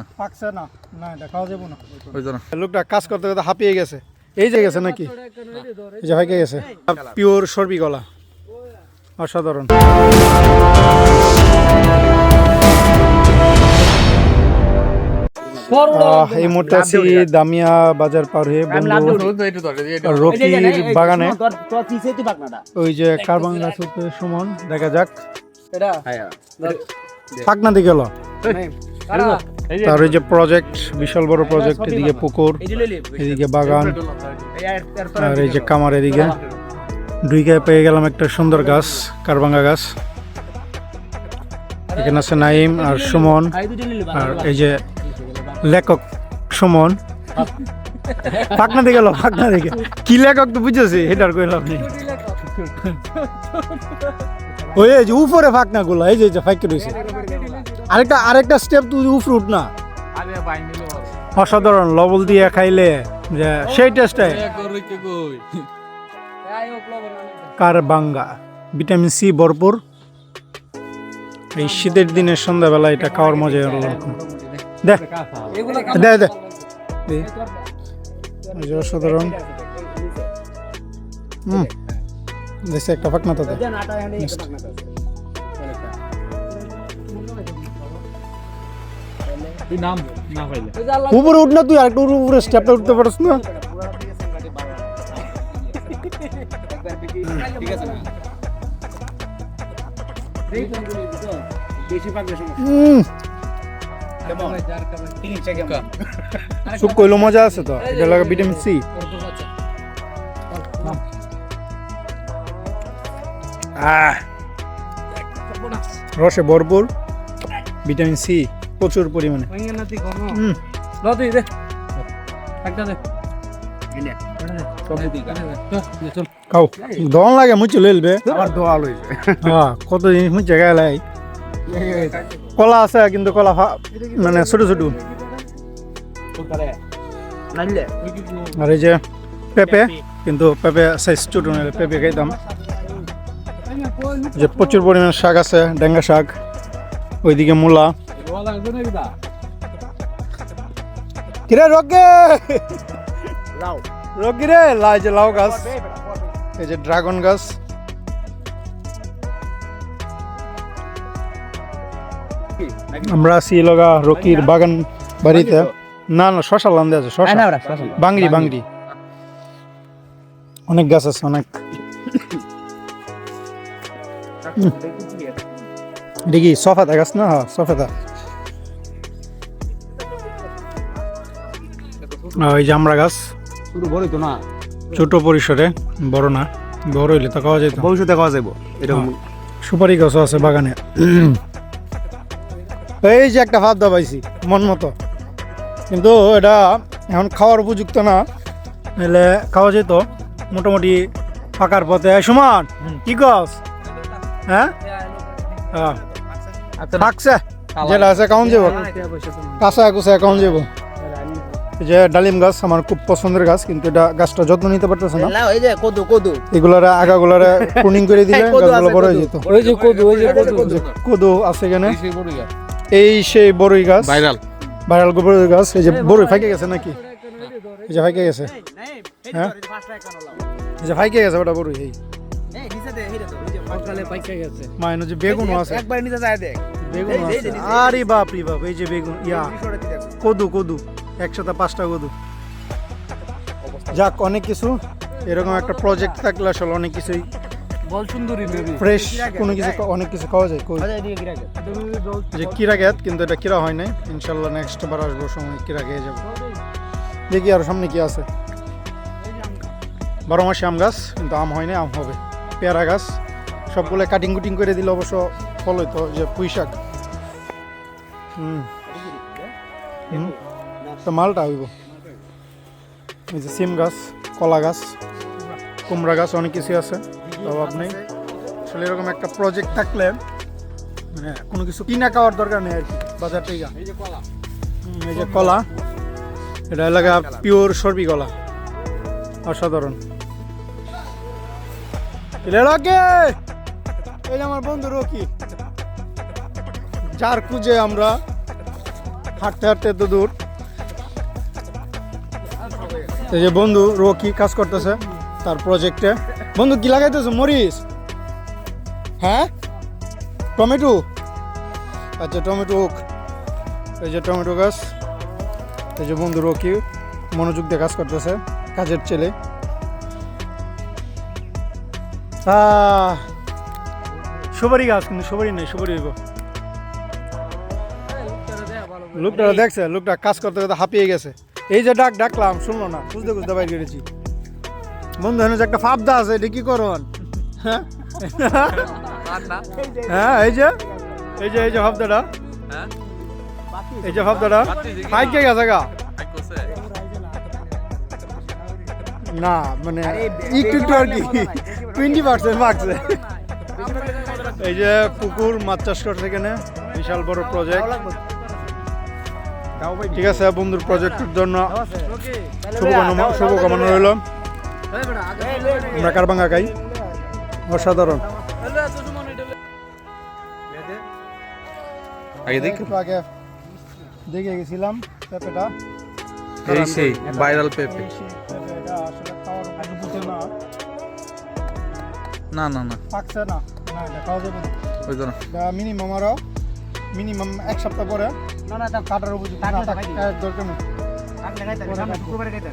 না পাকছে না না এটা খাওয়া যাব না ওই জন্য লোকটা কাজ করতে করতে হাঁপিয়ে গেছে এই যে গেছে নাকি এই যে ভাইকে গেছে পিওর সর্বি গলা অসাধারণ আহ, এই মুহূর্তে আছি দামিয়া বাজার পার হয়ে রকির বাগানে ওই যে কার্বন গাছ সুমন দেখা যাক পাকনা দিকে গেল তার ওই যে প্রজেক্ট বিশাল বড় প্রজেক্ট এদিকে পুকুর এদিকে বাগান। আর এই যে কামার এদিকে। দুইকে পেয়ে গেলাম একটা সুন্দর গাছ কারবাঙ্গা গাছ। এখানে আছে নাইম আর সুমন। আর এই যে লেখক সুমন। পাকনা দিকে গেল পাকনা দিকে। কি লেখক তো বুঝেছি এটার কইলাম নেই ওই যে উপরে ফাঁকনা গুলো এই যে এই যে ফাঁকে রয়েছে আরেকটা আরেকটা স্টেপ তুই উপরে উঠ না। অসাধারণ লবল দিয়ে খাইলে যে সেই টেস্টে কার বাঙ্গা? ভিটামিন সি ভরপুর। এই শীতের দিনের সন্ধ্যাবেলা এটা খাওয়ার মজা অন্যরকম দে। দে দে। দে। এই যে অসাধারণ। হুম। দেখছি একটা ফাঁকনা উপরে উঠ না তুই আরেকটু উপরে স্টেপটা উঠতে পারছ না। সুপ কইলো মজা আছে তো। এটা লাগে ভিটামিন সি আহ। রসে ভরপুর। ভিটামিন সি প্রচুর পরিমাণে। হুম। খাও। দন লাগে মুচি লইলবে। হ্যাঁ কত জিনিস মুচে গেলাই কলা আছে কিন্তু কলা মানে ছোট ছোট। আর এই যে পেঁপে কিন্তু পেঁপে সাইজ ছোট নয় পেঁপে খাইতাম। যে প্রচুর পরিমাণে শাক আছে ডেঙ্গা শাক। ওইদিকে মূলা। কিরে রকে রকি রে লাই যে লাউ গাছ। এই যে ড্রাগন গাছ। আমরা আছি লগা রকির বাগান বাড়িতে। না না শশা লান্দে আছে শশা। বাংরি বাংরি। অনেক গাছ আছে অনেক। কি সফাতা গাছ না? হ্যাঁ সফাতা এই জামরা গাছ। শুধু বড়ই তো না। ছোট পরিসরে বড় না বড় হইলে তো খাওয়া যেত ভবিষ্যতে খাওয়া যাব এরকম সুপারি গাছও আছে বাগানে। এই যে একটা ভাব দাবাইছি মন মতো। কিন্তু এটা এখন খাওয়ার উপযুক্ত না নাহলে খাওয়া যেত মোটামুটি ফাঁকার পথে। সুমন কি গাছ হ্যাঁ? হ্যাঁ। থাকছে। যেটা আছে কাউন যাব কাঁচা কুচা কাউন যাব যে ডালিম গাছ আমার খুব পছন্দের গাছ কিন্তু এটা গাছটা যত্ন নিতে পারতেছে না এই যে কদু কদু এগুলার আগাগুলারে প্রুনিং করে দিলে গাছগুলো বড় হয়ে যেত ওই যে কদু ওই যে কদু কদু আছে এখানে এই সেই বড়ই গাছ ভাইরাল ভাইরাল বড়ই গাছ এই যে বড়ই ফাইকে গেছে নাকি এই যে ফাইকে গেছে হ্যাঁ এই যে ফাইকে গেছে ওটা বড়ই এই মাইনো যে বেগুনও আছে একবার নিতে যায় দেখ বেগুন এই যে, এই আছে আরে বাপ রে বাপ এই যে বেগুন ইয়া কদু কদু একসাথে পাঁচটা কদু যাক অনেক কিছু। এরকম একটা প্রজেক্ট থাকলে আসলে অনেক কিছুই বল সুন্দরী ফ্রেশ কোনো কিছু অনেক কিছু খাওয়া যায় কই? যে কিরা গেত কিন্তু এটা কিরা হয় নাই। ইনশাল্লাহ নেক্সট বার আসব সময় কিরা খেয়ে যাব। দেখি আর সামনে কি আছে। বারো মাসে আম গাছ কিন্তু আম হয় না আম হবে। পেয়ারা গাছ সবগুলো কাটিং কুটিং করে দিলে অবশ্য ফল হইতো যে পুঁই শাক হুম। হুম, তো মালটা হইব। এই যে সিম গাছ কলা গাছ কুমড়া গাছ অনেক কিছু আছে অভাব নেই আসলে এরকম একটা প্রজেক্ট থাকলে মানে কোনো কিছু কিনা খাওয়ার দরকার নেই আর কি বাজার থেকে। এই যে কলা। এটা এলাকা পিওর সর্বি কলা অসাধারণ। এই আমার বন্ধু রকি যার খুঁজে আমরা হাঁটতে হাঁটতে এত দূর। এই যে বন্ধু রকি কাজ করতেছে তার প্রজেক্টে বন্ধু কি লাগাইতেছে? মরিচ? হ্যাঁ? টমেটো? আচ্ছা টমেটো হোক। এই যে টমেটো গাছ। এই যে বন্ধু রকি মনোযোগ দিয়ে কাজ করতেছে কাজের ছেলে। সুপারি গাছ কিন্তু সুপারি নেই সুপারি হইব। লোকটা দেখছে লোকটা কাজ করতে করতে হাঁপিয়ে গেছে। এই যে ডাক ডাকলাম শুনলো না বুঝতে বুঝতে বাইরে গেছি বন্ধু যে একটা ফাবদা আছে এটা কি করন? হ্যাঁ? হ্যাঁ এই যে এই যে এই যে ফাবদাটা। এই যে ফাবদাটা। হাইকে গেছে গা? না মানে একটু একটু আর কি টোয়েন্টি পার্সেন্ট মারছে এই যে পুকুর মাছ চাষ করছে এখানে বিশাল বড় প্রজেক্ট ঠিক আছে বন্ধুর প্রজেক্টের জন্য শুভকামনা শুভকামনা রইল। আমরা কারবাঙ্গা খাই অসাধারণ। আগে দেখ। আগে দেখে গেছিলাম পেঁপেটা। এই সেই ভাইরাল পেপে। না। না না না। পাকছে না। না খাওয়া যাবে না। মিনিমাম আরও মিনিমাম এক সপ্তাহ পরে না না তা কাটার কাটলে কাটার। দরকার নেই কাটলে খাইতে শুক্রবারে খাইতে।